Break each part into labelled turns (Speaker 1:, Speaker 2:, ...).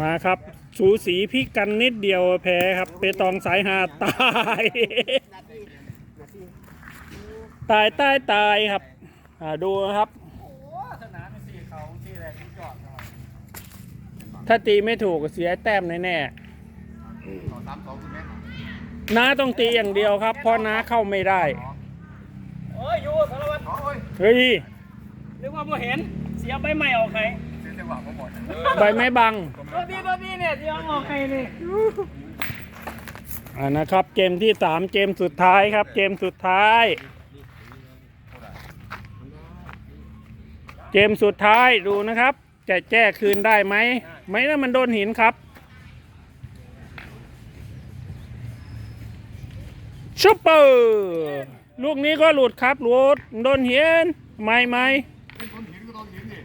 Speaker 1: มาครับ สูสีพลิกกันนิดเดียวแพ้ครับ เปตองสายหาตาย
Speaker 2: นาทีนาที
Speaker 1: ตายตายตายครับ อ่าดูนะครับ
Speaker 3: สนามสี่เขาที่แรกที่จอดนะครับ
Speaker 1: ถ้าตีไม่ถูกเสียแต้มแน่
Speaker 2: สองสามสองใช่ไหม
Speaker 1: ๆน้าต้องตีอย่างเดียวครับ เพราะน้าเข้าไม่ได้
Speaker 3: เอ้ยอยู่สารวัตร
Speaker 2: โอ้ย
Speaker 1: เฮ้ย
Speaker 3: นึกว่าบ่เห็นเสียใบใหม่ออกใคร
Speaker 2: เสียจังหวะผมหมด
Speaker 1: ใบไม้บัง
Speaker 3: ตัวนี้ตัวนี้เนี่ยเสียออกใครนี่
Speaker 1: อ่านะครับ เกมที่สามเกมสุดท้ายครับ เกมสุดท้าย เกมสุดท้ายดูนะครับ จะแก้คืนได้ไหมไม่นะมันโดนหินครับชุปเปอร์ลูกนี้ก็หลุดครับหลุดโดนหินไม่ไม่
Speaker 2: คนหินก็ต้องหินดิ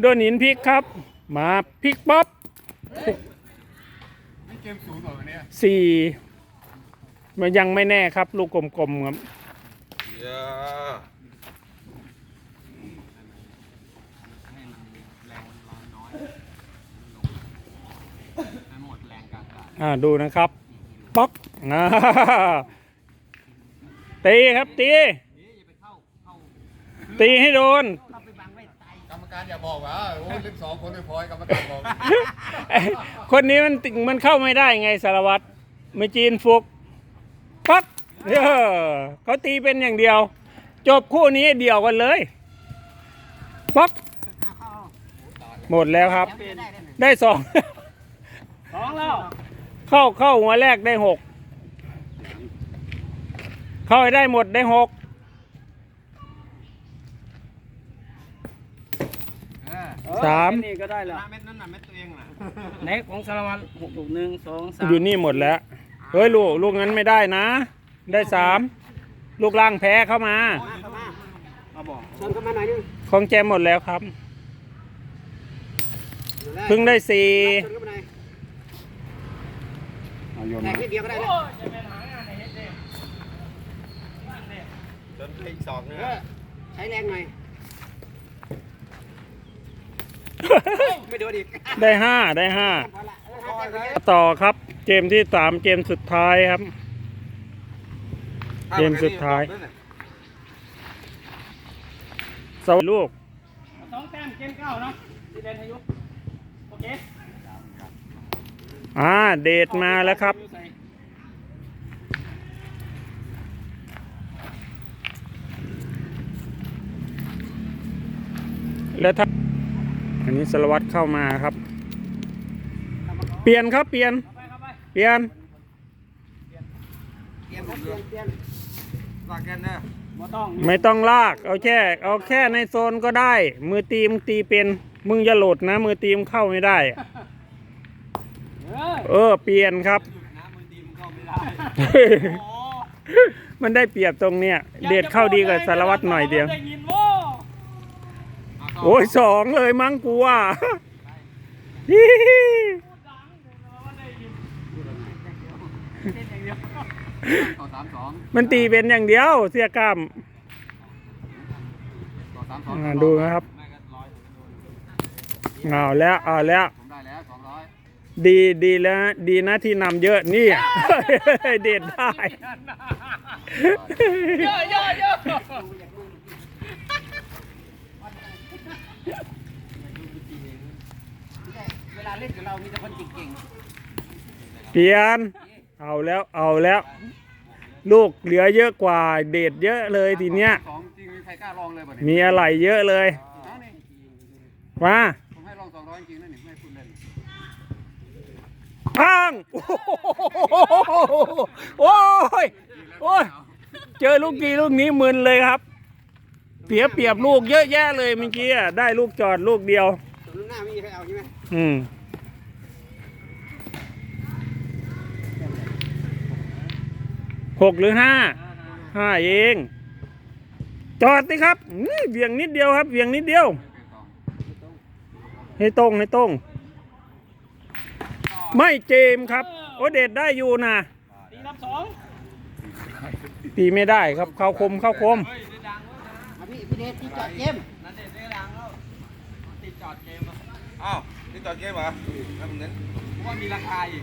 Speaker 1: โดนหินพลิกครับ มาพลิกป๊อป
Speaker 2: นี่เกมศูนย์เหรอวันเนี้ย
Speaker 1: สี่มันยังไม่แน่ครับ ลูกกลมๆครับ
Speaker 2: หมดแรงกลางกา
Speaker 1: อ่าดูนะครับ ป๊อกอ่าตีครับตี ตีให้โดน
Speaker 2: กรรมการอย่าบอกว่าโอ้ยเล่นสองคนไม่พอกรรมการบอก
Speaker 1: ไอ้คนนี้มันติมันเข้าไม่ได้ไงสารวัตรไม่จีนฟุกป๊อกเออเขาตีเป็นอย่างเดียว จบคู่นี้เดียวกันเลยป๊อกหมดแล้วครับ ได้สอง
Speaker 3: สองแล้ว
Speaker 1: เข้าเข้าหัวแรกได้หกเข้าให้ได้หมดได้หก สาม
Speaker 3: นี่ก็ได้แล้ว
Speaker 2: เม็ดนั้นน่ะเม็ดตัวเองน่ะ
Speaker 3: ไหนของสารวัตรหกลูกหนึ่งสองสาม
Speaker 1: อยู่นี่หมดแล้ว เฮ้ยลูกลูกนั้นไม่ได้นะ ได้สามลูกล่างแพ้เข้ามา
Speaker 3: เอาบอก
Speaker 2: เชิญเข้ามาหน่อยนึง
Speaker 1: ของแจมหมดแล้วครับ เพิ่งได้สี่
Speaker 2: เชิญเข้ามาหน่อย
Speaker 1: เอาโยน
Speaker 2: แต
Speaker 1: มา ก
Speaker 2: นิดเดียวก็ได้
Speaker 3: โอ้
Speaker 2: นะ
Speaker 3: ยจะเป็นหางานในเฮ็ดเด้บ้านเด้
Speaker 2: เชิญอีกสองเนี่ยใช้แรงหน่อย ไม่โดนอีก
Speaker 1: ได้ห้าได้ห้า
Speaker 2: พอละเออห้าแต้มเยอะ
Speaker 1: ต่อครับ เกมที่สามเกมสุดท้ายครับ เกมสุดท้ายสวัสดีลูก
Speaker 3: สองแต้มเกมเก้าเนาะที่เล่นอายุโอเค
Speaker 1: อ่าเดทมาแล้วครับแล้วถ้า อันนี้สารวัตรเข้ามาครับ เปลี่ยนครับเปลี่ยน
Speaker 3: เป
Speaker 1: ลี่ยนไม่ต้องลาก เอาแค่ เอาแค่ในโซนก็ได้ มือตีมตีเป็น มึงอย่าโหลดนะ มือตีมเข้าไม่ได้
Speaker 3: เออ
Speaker 1: เปลี่ยนครับ
Speaker 2: มันได้
Speaker 1: เปรียบตรงเนี้ย เดทเข้าดีกว่าสารวัตรหน่อยเดียว โอ้ยสองเลยมั้งกูว่า
Speaker 3: ดังเดี๋ยวว่าได้ยินเล่นอย่างเดียว
Speaker 2: ต่อสามสอง
Speaker 1: มันตีเป็นอย่างเดียว เสียกล้าม
Speaker 2: ต่อสามสอง
Speaker 1: อ่าดูนะครับ
Speaker 2: ไม่ก็ร้อย
Speaker 1: เอาแล้วเอาแล้ว
Speaker 2: ผมได้แล้วสองร้อย
Speaker 1: ดีดีแล้วนะดีนะที่นำเยอะนี่ เด็ดได้
Speaker 3: เยอะเยอะเยอะ
Speaker 2: เวลาเล่นกับเรามีแต่คนเก่ง
Speaker 1: เปลี่ยน เอาแล้วเอาแล้ว ลูกเหลือเยอะกว่าเด็ดเยอะเลยทีเนี้ย
Speaker 2: สองจริงมีใครกล้าลองเลยบ่เนี่ย
Speaker 1: มีอะไรเยอะเลย
Speaker 2: เอานี่
Speaker 1: มา
Speaker 2: ผมให้ลองสองร้อยจริงนะนี่ไม่พูดเล่น
Speaker 1: พังโอ้ยโอ้ยเจอลูกกีลูกนี้มึนเลยครับ เสียเปรียบลูกเยอะแยะเลยเมื่อกี้อะได้ลูกจอดลูกเดียว
Speaker 2: ส่วนหน้าไม่มีใครเอาใช่ไหม
Speaker 1: อืม หกหรือห้า ห้าเอง จอดสิครับอื้อเบี่ยงนิดเดียวครับเบี่ยงนิดเดียว ให้ตรงให้ตรง ไม่เจมส์ครับ โอเดดได้อยู่นะ
Speaker 3: ตีนับสอง
Speaker 1: ตีไม่ได้ครับ เข้าคมเข้าคม
Speaker 2: เอาพี่พี่ เดชที่จอดเกม
Speaker 3: นั่นเด็ดได้ดังแล้วติดจอดเกมแล้ว
Speaker 4: อ้าว
Speaker 5: นี่ต่อเกมเหรอทำเน้น
Speaker 3: เพราะว่ามีราคาอีก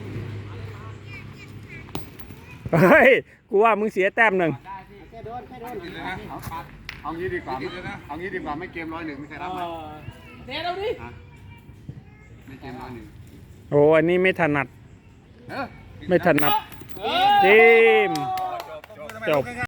Speaker 1: เฮ้ยกูว่ามึงเสียแต้มหนึ่ง
Speaker 3: ได้พี่
Speaker 2: แค่โดนแค่โดน
Speaker 5: กินเลยนะ
Speaker 2: เอาเอางี้ดีกว่า
Speaker 5: กินเลยนะ
Speaker 2: เอางี้ดีกว่าไม่เกมร้อยหนึ่งไม่เคย
Speaker 3: เอ
Speaker 2: รับมา
Speaker 3: อเทเอาดิ
Speaker 2: ไม่เกมร้อยหนึ่ง
Speaker 1: โอ้อันนี้ไม่ถนัด
Speaker 2: เออ
Speaker 1: ไม่ถนัด
Speaker 3: เออ
Speaker 1: ทีม
Speaker 5: จบ
Speaker 1: จบ